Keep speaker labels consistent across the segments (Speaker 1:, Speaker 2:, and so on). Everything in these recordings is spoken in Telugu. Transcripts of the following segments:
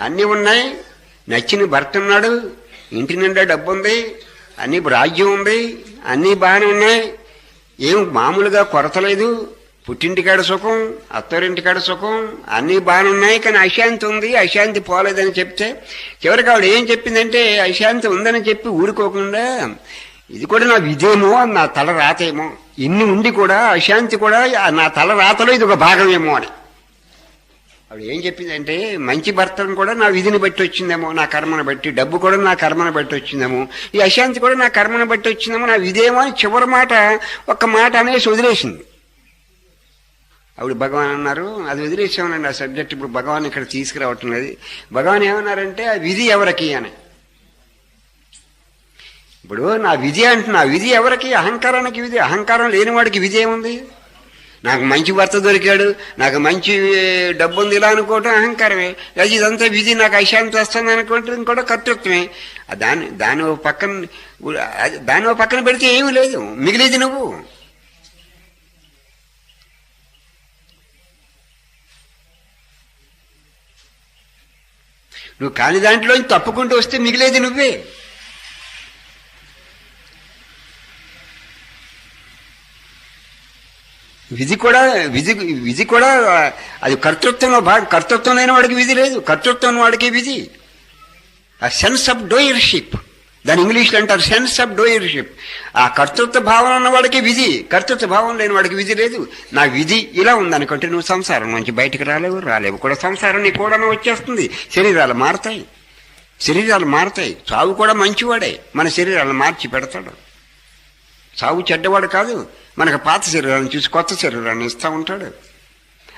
Speaker 1: అన్నీ ఉన్నాయి. నచ్చిన భర్త ఉన్నాడు. ఇంటి నిండా డబ్బు ఉంది అన్ని రాజ్యం ఉంది. అన్నీ బాగానే ఉన్నాయి. ఏం మామూలుగా కొరత లేదు. పుట్టింటికాడ సుఖం అత్తరింటికాడ సుఖం అన్నీ బాగానే ఉన్నాయి. కానీ అశాంతి ఉంది. అశాంతి పోలేదని చెప్తే చివరికి ఆవిడ ఏం చెప్పిందంటే అశాంతి ఉందని చెప్పి ఊరుకోకుండా ఇది కూడా నా విధేమో నా తల రాతేమో. ఇన్ని ఉండి కూడా అశాంతి కూడా నా తల రాతలో ఇది ఒక భాగమేమో అని. ఆవిడ ఏం చెప్పిందంటే మంచి భర్తను కూడా నా విధిని బట్టి వచ్చిందేమో నా కర్మను బట్టి డబ్బు కూడా నా కర్మను బట్టి వచ్చిందేమో ఈ అశాంతి కూడా నా కర్మను బట్టి వచ్చిందేమో నా విధేమో అని చివరి మాట ఒక్క మాట అనేసి వదిలేసింది. ఆవిడ భగవాన్ అన్నారు అది వదిలేసామనండి ఆ సబ్జెక్ట్ ఇప్పుడు భగవాన్ ఇక్కడ తీసుకురావటం లేదు. భగవాన్ ఏమన్నారంటే ఆ విధి ఎవరికి? అని. ఇప్పుడు నా విధి అంటున్నా విధి ఎవరికి? అహంకారానికి విధి అహంకారం లేని వాడికి విధి ఏముంది? నాకు మంచి భర్త దొరికాడు నాకు మంచి డబ్బు ఉంది ఇలా అనుకోవటం అహంకారమే. లేదా ఇదంతా విధి నాకు అశాంతి వస్తుంది అనుకోవటం కూడా కర్తృత్వమే. దాని దాని ఓ పక్కన దాని ఓ పక్కన పెడితే ఏమీ లేదు. మిగిలేది నువ్వు. నువ్వు కాని దాంట్లో తప్పుకుంటూ వస్తే మిగిలేది నువ్వే. విధి కూడా విధి విధి కూడా అది కర్తృత్వంలో భాగం కర్తృత్వం లేని వాడికి విధి లేదు. కర్తృత్వం ఉన్న వాడికి విధి. ఆ సెన్స్ ఆఫ్ డోయర్షిప్ దాని ఇంగ్లీష్లో అంటారు సెన్స్ ఆఫ్ డోయర్షిప్ ఆ కర్తృత్వ భావన ఉన్న వాడికి విధి. కర్తృత్వ భావం లేని వాడికి విధి లేదు. నా విధి ఇలా ఉందనుకుంటే నువ్వు సంసారం నుంచి బయటకు రాలేవు రాలేవు కూడా. సంసారం నీ కూడా వచ్చేస్తుంది. శరీరాలు మారతాయి. శరీరాలు మారతాయి. చావు కూడా మంచివాడే. మన శరీరాలను మార్చి పెడతాడు. చావు చెడ్డవాడు కాదు. మనకు పాత శరీరాన్ని చూసి కొత్త శరీరాన్ని ఇస్తూ ఉంటాడు.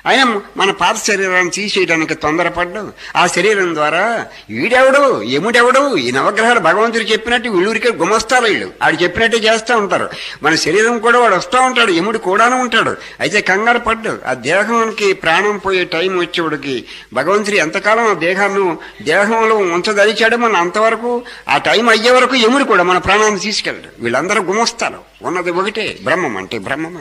Speaker 1: ఆయన మన పాత శరీరాన్ని తీసేయడానికి తొందరపడ్డం. ఆ శరీరం ద్వారా వీడెవడు ఎముడెవడు ఈ నవగ్రహాలు భగవంతుడు చెప్పినట్టు వీళ్ళూరికే గుమస్తాలు వీళ్ళు. ఆడు చెప్పినట్టే చేస్తూ ఉంటారు. మన శరీరం కూడా వాడు వస్తూ ఉంటాడు ఎముడు కూడాను ఉంటాడు. అయితే కంగారు పడ్డు. ఆ దేహానికి ప్రాణం పోయే టైం వచ్చేవాడికి భగవంతుడు ఎంతకాలం ఆ దేహాన్ని దేహంలో ఉంచదలిచాడు మన అంతవరకు ఆ టైం అయ్యే వరకు ఎముడు కూడా మన ప్రాణాన్ని తీసుకెళ్ళాడు. వీళ్ళందరూ గుమస్తాలు. ఉన్నది ఒకటే బ్రహ్మం అంటే బ్రహ్మమే.